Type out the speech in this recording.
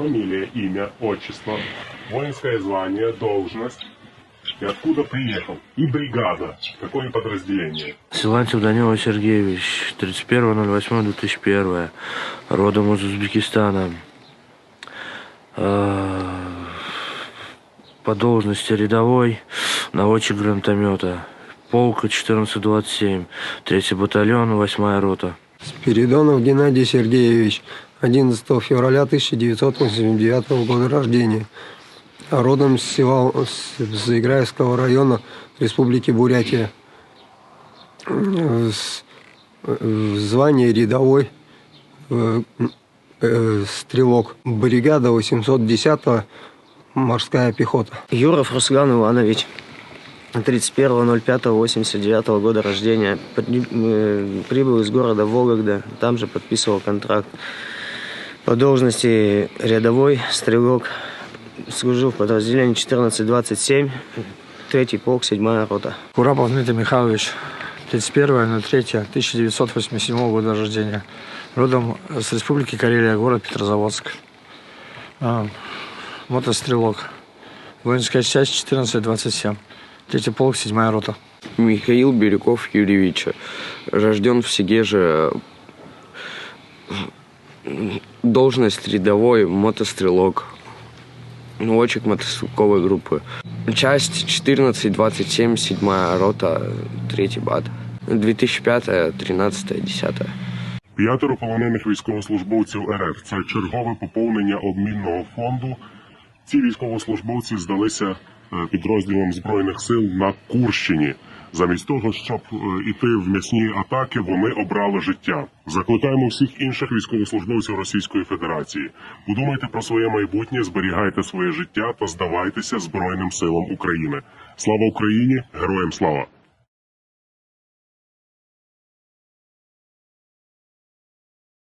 фамилия, имя, отчество, воинское звание, должность и откуда приехал, и бригада, какое подразделение. Силантьев Данила Сергеевич, 31.08.2001, родом из Узбекистана. Э, По должности рядовой, наводчик гранатомета. Полка 1427, третий батальон, восьмая рота. Спиридонов Геннадий Сергеевич, 11 февраля 1989 года рождения. Родом с, Севал, Заиграевского района Республики Бурятия. С- э, Звание рядовой э, э, стрелок. Бригада 810 морская пехота. Юров Руслан Иванович. 31.05.89 года рождения. При- э, Прибыл из города Вологда. Там же подписывал контракт. По должности рядовой стрелок. Служил в подразделении 1427. Третий полк, седьмая рота. Курапов Дмитрий Михайлович, 31.03.1987 года рождения. Родом с Республики Карелия, город Петрозаводск. А, Мотострелок. Воинская часть 1427. Третий полк, седьмая рота. Михаил Бирюков Юрьевич, рожден в Сегеже, должность рядовой мотострелок, наводчик мотострелковой группы. Часть 1427, седьмая рота, третий бат. 2005, 13, 10. П'ятеро полонених військовослужбовців РФ. Це чергове поповнення обмінного фонду. Ці військовослужбовці здалися підрозділом підрозділам збройних сил на Курщині. Замість того, щоб е, іти в м'ясні атаки, вони обрали життя. Закликаємо всіх інших військовослужбовців Російської Федерації. Подумайте про своє майбутнє, зберігайте своє життя та здавайтеся Збройним силам України. Слава Україні! Героям слава!